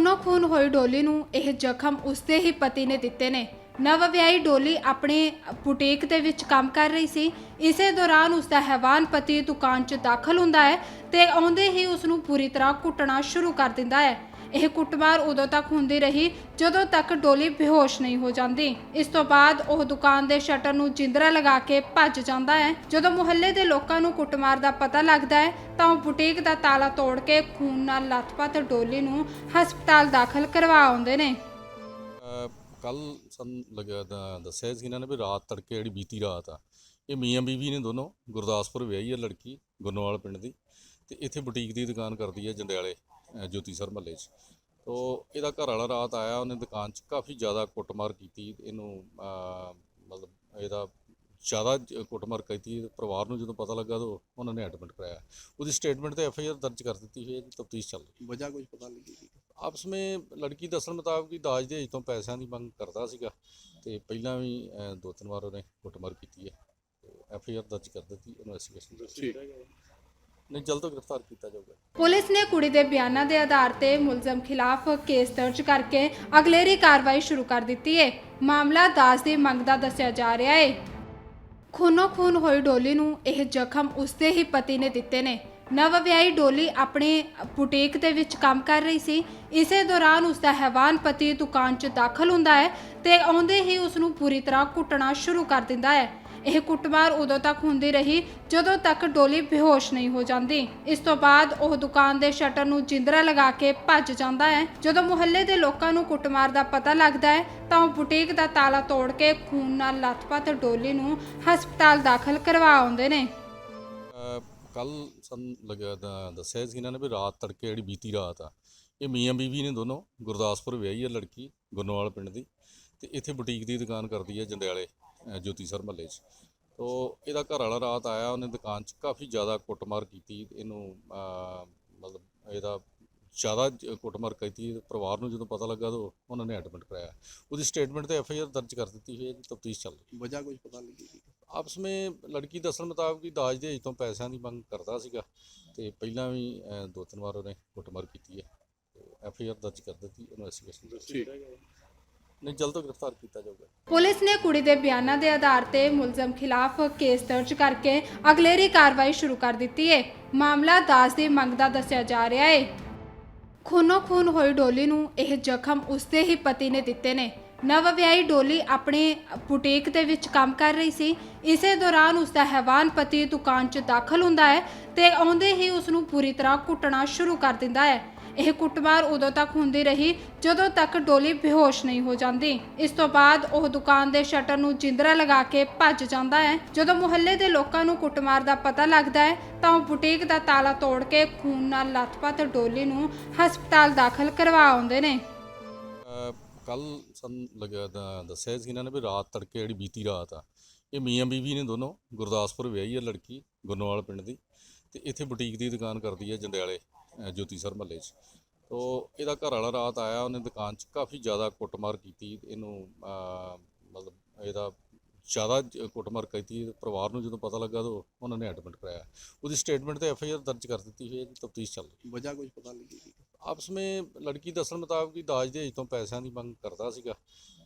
ਖੂਨੋ ਖੂਨ ਹੋਈ ਡੋਲੀ ਨੂੰ ਇਹ ਜ਼ਖਮ ਉਸਦੇ ਹੀ ਪਤੀ ਨੇ ਦਿੱਤੇ ਨੇ। ਨਵ ਵਿਆਹੀ ਡੋਲੀ ਆਪਣੇ ਬੁਟੀਕ ਦੇ ਵਿੱਚ ਕੰਮ ਕਰ ਰਹੀ ਸੀ। ਇਸੇ ਦੌਰਾਨ ਉਸਦਾ ਹੈਵਾਨ ਪਤੀ ਦੁਕਾਨ 'ਚ ਦਾਖਲ ਹੁੰਦਾ ਹੈ ਤੇ ਆਉਂਦੇ ਹੀ ਉਸ ਨੂੰ ਪੂਰੀ ਤਰ੍ਹਾਂ ਕੁੱਟਣਾ ਸ਼ੁਰੂ ਕਰ ਦਿੰਦਾ ਹੈ। ਇਹ ਕੁੱਟਮਾਰ ਉਦੋਂ ਤੱਕ ਹੁੰਦੀ ਰਹੀ ਜਦੋਂ ਤੱਕ ਡੋਲੀ ਬੇਹੋਸ਼ ਨਹੀਂ ਹੋ ਜਾਂਦੀ। ਇਸ ਤੋਂ ਬਾਅਦ ਉਹ ਦੁਕਾਨ ਦੇ ਸ਼ਟਰ ਨੂੰ ਜਿੰਦਰਾ ਲਗਾ ਕੇ ਭੱਜ ਜਾਂਦਾ ਹੈ। ਜਦੋਂ ਮੁਹੱਲੇ ਦੇ ਲੋਕਾਂ ਨੂੰ ਕੁੱਟਮਾਰ ਦਾ ਪਤਾ ਲੱਗਦਾ ਹੈ, ਤਾਂ ਉਹ ਬੁਟੀਕ ਦਾ ਤਾਲਾ ਤੋੜ ਕੇ ਖੂਨ ਨਾਲ ਲੱਥਪੱਥ ਡੋਲੀ ਨੂੰ ਹਸਪਤਾਲ ਦਾਖਲ ਕਰਵਾ ਆਉਂਦੇ ਨੇ। ਕੱਲ ਸਾਨੂੰ ਲੱਗਿਆ ਦੱਸਿਆ ਸੀ ਇਹਨਾਂ ਨੇ ਵੀ ਰਾਤ ਤੜਕੇ ਜਿਹੜੀ ਬੀਤੀ ਰਾਤ ਆ, ਇਹ ਮੀਆਂ ਬੀਵੀ ਨੇ ਦੋਨੋਂ ਗੁਰਦਾਸਪੁਰ ਵਿਆਹੀ ਹੈ ਲੜਕੀ ਗੁਰਨਵਾਲ ਪਿੰਡ ਦੀ, ਤੇ ਇੱਥੇ ਬੁਟੀਕ ਦੀ ਦੁਕਾਨ ਕਰਦੀ ਹੈ ਜੰਡਿਆਲੇ। ਜੋਤੀ ਸਰ ਮਹੱਲੇ 'ਚ। ਤੋ ਇਹਦਾ ਘਰ ਵਾਲਾ ਰਾਤ ਆਇਆ ਉਹਨੇ ਦੁਕਾਨ 'ਚ ਕਾਫੀ ਜ਼ਿਆਦਾ ਕੁੱਟਮਾਰ ਕੀਤੀ। ਇਹਨੂੰ ਮਤਲਬ ਇਹਦਾ ਜ਼ਿਆਦਾ ਕੁੱਟਮਾਰ ਕੀਤੀ। ਪਰਿਵਾਰ ਨੂੰ ਜਦੋਂ ਪਤਾ ਲੱਗਾ ਤਾਂ ਉਹਨਾਂ ਨੇ ਐਡਮਿਟ ਕਰਾਇਆ। ਉਹਦੀ ਸਟੇਟਮੈਂਟ ਤੇ ਐਫ ਆਈ ਆਰ ਦਰਜ ਕਰ ਦਿੱਤੀ ਹੋਈ ਹੈ ਤਫਤੀਸ਼ ਚੱਲ ਰਹੀ। ਵਜ੍ਹਾ ਕੁਝ ਪਤਾ ਲੱਗੀ ਆਪਸ ਵਿੱਚ ਲੜਕੀ ਦੱਸਣ ਮੁਤਾਬਕ ਹੀ ਦਾਜ ਦੇ ਤੋਂ ਪੈਸਿਆਂ ਦੀ ਮੰਗ ਕਰਦਾ ਸੀਗਾ। ਤੇ ਪਹਿਲਾਂ ਵੀ ਦੋ ਤਿੰਨ ਵਾਰ ਉਹਨੇ ਕੁੱਟਮਾਰ ਕੀਤੀ ਹੈ। ਐਫ ਆਈ ਆਰ ਦਰਜ ਕਰ ਦਿੱਤੀ ਇਨਵੈਸਟੀਗੇਸ਼ਨ ਠੀਕ। ਨਹੀਂ, ਜਲਦ ਗ੍ਰਿਫਤਾਰ ਕੀਤਾ ਜਾਊਗਾ। ਪੁਲਿਸ ਨੇ ਕੁੜੀ ਦੇ ਬਿਆਨਾਂ ਦੇ ਆਧਾਰ ਤੇ ਮੁਲਜ਼ਮ ਖਿਲਾਫ ਕੇਸ ਦਰਜ ਕਰਕੇ ਅਗਲੇਰੀ ਕਾਰਵਾਈ ਸ਼ੁਰੂ ਕਰ ਦਿੱਤੀ ਹੈ। ਮਾਮਲਾ ਦਾਸ ਦੀ ਮੰਗ ਦਾ ਦੱਸਿਆ ਜਾ ਰਿਹਾ ਹੈ। ਖੂਨੋ ਖੂਨ ਹੋਈ ਡੋਲੀ ਨੂੰ ਇਹ ਜ਼ਖਮ ਉਸਦੇ ਹੀ ਪਤੀ ਨੇ ਦਿੱਤੇ ਨੇ। ਨਵ ਵਿਆਹੀ ਡੋਲੀ ਆਪਣੇ ਬੁਟੀਕ ਦੇ ਵਿੱਚ ਕੰਮ ਕਰ ਰਹੀ ਸੀ। ਇਸੇ ਦੌਰਾਨ ਉਸਦਾ ਹੈਵਾਨ ਪਤੀ ਦੁਕਾਨ 'ਚ ਦਾਖਲ ਹੁੰਦਾ ਹੈ ਤੇ ਆਉਂਦੇ ਹੀ ਉਸ ਨੂੰ ਪੂਰੀ ਤਰ੍ਹਾਂ ਕੁੱਟਣਾ ਸ਼ੁਰੂ ਕਰ ਦਿੰਦਾ ਹੈ। ਇਹ ਕੁੱਟਮਾਰ ਉਦੋਂ ਤੱਕ ਹੁੰਦੀ ਰਹੀ ਜਦੋਂ ਤੱਕ ਡੋਲੀ ਬੇਹੋਸ਼ ਨਹੀਂ ਹੋ ਜਾਂਦੀ। ਇਸ ਤੋਂ ਬਾਅਦ ਉਹ ਦੁਕਾਨ ਦੇ ਸ਼ਟਰ ਨੂੰ ਜਿੰਦਰਾ ਲਗਾ ਕੇ ਭੱਜ ਜਾਂਦਾ ਹੈ। ਜਦੋਂ ਮੁਹੱਲੇ ਦੇ ਲੋਕਾਂ ਨੂੰ ਕੁੱਟਮਾਰ ਦਾ ਪਤਾ ਲੱਗਦਾ ਹੈ, ਤਾਂ ਉਹ ਬੁਟੀਕ ਦਾ ਤਾਲਾ ਤੋੜ ਕੇ ਖੂਨ ਨਾਲ ਲੱਥਪੱਥ ਡੋਲੀ ਨੂੰ ਹਸਪਤਾਲ ਦਾਖਲ ਕਰਵਾ ਆਉਂਦੇ ਨੇ। ਕੱਲ ਸਾਨੂੰ ਲੱਗਿਆ ਤਾਂ ਦੱਸਿਆ ਸੀ ਇਹਨਾਂ ਨੇ ਵੀ ਰਾਤ ਤੜਕੇ ਜਿਹੜੀ ਬੀਤੀ ਰਾਤ ਆ ਇਹ ਮੀਆਂ ਬੀਬੀ ਨੇ ਦੋਨੋਂ ਗੁਰਦਾਸਪੁਰ ਵਿਆਹੀ ਹੈ ਲੜਕੀ ਗੁਰਨਵਾਲ ਪਿੰਡ ਦੀ ਤੇ ਇੱਥੇ ਬੁਟੀਕ ਦੀ ਦੁਕਾਨ ਕਰਦੀ ਹੈ ਜੰਡਿਆਲੇ ਜੋਤੀ ਸਰ ਮੱਲੇ 'ਚ। ਤੋ ਇਹਦਾ ਘਰ ਵਾਲਾ ਰਾਤ ਆਇਆ ਉਹਨੇ ਦੁਕਾਨ 'ਚ ਕਾਫੀ ਜ਼ਿਆਦਾ ਕੁੱਟਮਾਰ ਕੀਤੀ ਇਹਨੂੰ ਮਤਲਬ ਇਹਦਾ ਜ਼ਿਆਦਾ ਕੁੱਟਮਾਰ ਕੀਤੀ ਪਰਿਵਾਰ ਨੂੰ ਜਦੋਂ ਪਤਾ ਲੱਗਾ ਤਾਂ ਉਹਨਾਂ ਨੇ ਐਡਮਿਟ ਕਰਾਇਆ। ਉਹਦੀ ਸਟੇਟਮੈਂਟ ਤੇ ਐਫ ਆਈ ਆਰ ਦਰਜ ਕਰ ਦਿੱਤੀ ਹੋਈ ਹੈ ਤਫਤੀਸ਼ ਚੱਲ ਰਹੀ। ਵਜ੍ਹਾ ਕੁਝ ਪਤਾ ਲੱਗੀ ਆਪਸ ਵਿੱਚ ਲੜਕੀ ਦੱਸਣ ਮੁਤਾਬਕ ਹੀ ਦਾਜ ਦੇ ਤੋਂ ਪੈਸਿਆਂ ਦੀ ਮੰਗ ਕਰਦਾ ਸੀਗਾ ਤੇ ਪਹਿਲਾਂ ਵੀ ਦੋ ਤਿੰਨ ਵਾਰ ਉਹਨੇ ਕੁੱਟਮਾਰ ਕੀਤੀ ਹੈ। ਐਫ ਆਈ ਆਰ ਦਰਜ ਕਰ ਦਿੱਤੀ ਇਨਵੈਸਟੀਗੇਸ਼ਨ ठीक ਨਹੀਂ ਜਲਦ ਗ੍ਰਿਫਤਾਰ ਕੀਤਾ ਜਾਊਗਾ। ਪੁਲਿਸ ਨੇ ਕੁੜੀ ਦੇ ਬਿਆਨਾਂ ਦੇ ਆਧਾਰ ਤੇ ਮੁਲਜ਼ਮ ਖਿਲਾਫ ਕੇਸ ਦਰਜ ਕਰਕੇ ਅਗਲੇਰੀ ਕਾਰਵਾਈ ਸ਼ੁਰੂ ਕਰ ਦਿੱਤੀ ਹੈ ਮਾਮਲਾ ਦਾਸ ਦੀ ਮੰਗ ਦਾ ਦੱਸਿਆ ਜਾ ਰਿਹਾ ਹੈ ਖੂਨੋ ਖੂਨ ਹੋਈ ਡੋਲੀ ਨੂੰ ਇਹ ਜ਼ਖਮ ਉਸਦੇ ਹੀ ਪਤੀ ਨੇ ਦਿੱਤੇ ਨੇ। ਨਵ ਵਿਆਹੀ ਡੋਲੀ ਆਪਣੇ ਬੁਟੀਕ ਦੇ ਵਿੱਚ ਕੰਮ ਕਰ ਰਹੀ ਸੀ। ਇਸੇ ਦੌਰਾਨ ਉਸਦਾ ਹੈਵਾਨ ਪਤੀ ਦੁਕਾਨ 'ਚ ਦਾਖਲ ਹੁੰਦਾ ਹੈ ਤੇ ਆਉਂਦੇ ਹੀ ਉਸ ਨੂੰ ਪੂਰੀ ਤਰ੍ਹਾਂ ਕੁੱਟਣਾ ਸ਼ੁਰੂ ਕਰ ਦਿੰਦਾ ਹੈ। ਇਹ ਕੁੱਟਮਾਰ ਉਦੋਂ ਤੱਕ ਹੁੰਦੀ ਰਹੀ ਜਦੋਂ ਤੱਕ ਡੋਲੀ ਬੇਹੋਸ਼ ਨਹੀਂ ਹੋ ਜਾਂਦੀ। ਇਸ ਤੋਂ ਬਾਅਦ ਉਹ ਦੁਕਾਨ ਦੇ ਸ਼ਟਰ ਨੂੰ ਜਿੰਦਰਾ ਲਗਾ ਕੇ ਭੱਜ ਜਾਂਦਾ ਹੈ। ਜਦੋਂ ਮੁਹੱਲੇ ਦੇ ਲੋਕਾਂ ਨੂੰ ਕੁੱਟਮਾਰ ਦਾ ਪਤਾ ਲੱਗਦਾ ਹੈ, ਤਾਂ ਉਹ ਬੁਟੀਕ ਦਾ ਤਾਲਾ ਤੋੜ ਕੇ ਖੂਨ ਨਾਲ ਲੱਥਪੱਥ ਡੋਲੀ ਨੂੰ ਹਸਪਤਾਲ ਦਾਖਲ ਕਰਵਾ ਆਉਂਦੇ ਨੇ। ਕੱਲ ਸਾਨੂੰ ਲੱਗਿਆ ਤਾਂ ਦੱਸਿਆ ਸੀ ਇਹਨਾਂ ਨੇ ਵੀ ਰਾਤ ਤੜਕੇ ਜਿਹੜੀ ਬੀਤੀ ਰਾਤ ਆ, ਇਹ ਮੀਆਂ ਬੀਵੀ ਨੇ ਦੋਨੋਂ ਗੁਰਦਾਸਪੁਰ ਵਿਆਹੀ ਹੈ ਲੜਕੀ ਗੁਰਨਵਾਲ ਪਿੰਡ ਦੀ, ਤੇ ਇੱਥੇ ਬੁਟੀਕ ਦੀ ਦੁਕਾਨ ਕਰਦੀ ਹੈ ਜੰਡਿਆਲੇ। ਜੋਤੀ ਸਰ ਮੱਲੇ 'ਚ। ਤੋ ਇਹਦਾ ਘਰ ਵਾਲਾ ਰਾਤ ਆਇਆ ਉਹਨੇ ਦੁਕਾਨ 'ਚ ਕਾਫੀ ਜ਼ਿਆਦਾ ਕੁੱਟਮਾਰ ਕੀਤੀ। ਇਹਨੂੰ ਮਤਲਬ ਇਹਦਾ ਜ਼ਿਆਦਾ ਕੁੱਟਮਾਰ ਕੀਤੀ। ਪਰਿਵਾਰ ਨੂੰ ਜਦੋਂ ਪਤਾ ਲੱਗਾ ਤਾਂ ਉਹਨਾਂ ਨੇ ਐਡਮਿਟ ਕਰਾਇਆ। ਉਹਦੀ ਸਟੇਟਮੈਂਟ ਤੇ ਐਫ ਆਈ ਆਰ ਦਰਜ ਕਰ ਦਿੱਤੀ ਹੋਈ ਹੈ ਤਫਤੀਸ਼ ਚੱਲ ਰਹੀ। ਵਜ੍ਹਾ ਕੋਈ ਪਤਾ ਲੱਗੀ ਆਪਸ ਵਿੱਚ ਲੜਕੀ ਦੱਸਣ ਮੁਤਾਬਕ ਕਿ ਦਾਜ ਦੇ ਤੋਂ ਪੈਸਿਆਂ ਦੀ ਮੰਗ ਕਰਦਾ ਸੀਗਾ।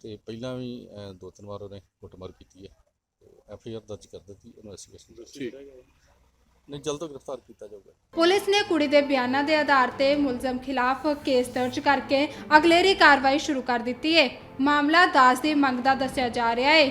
ਤੇ ਪਹਿਲਾਂ ਵੀ ਦੋ ਤਿੰਨ ਵਾਰ ਉਹਨੇ ਕੁੱਟਮਾਰ ਕੀਤੀ ਹੈ। ਐਫ ਆਈ ਆਰ ਦਰਜ ਕਰ ਦਿੱਤੀ ਇਨਵੈਸਟੀਗੇਸ਼ਨ ਠੀਕ। ਨਹੀਂ ਜਲਦ ਗ੍ਰਿਫਤਾਰ ਕੀਤਾ ਜਾਊਗਾ। ਪੁਲਿਸ ਨੇ ਕੁੜੀ ਦੇ ਬਿਆਨਾਂ ਦੇ ਆਧਾਰ ਤੇ ਮੁਲਜ਼ਮ ਖਿਲਾਫ ਕੇਸ ਦਰਜ ਕਰਕੇ ਅਗਲੇਰੀ ਕਾਰਵਾਈ ਸ਼ੁਰੂ ਕਰ ਦਿੱਤੀ ਹੈ ਮਾਮਲਾ ਦਾਜ ਦੀ ਮੰਗ ਦਾ ਦੱਸਿਆ ਜਾ ਰਿਹਾ ਹੈ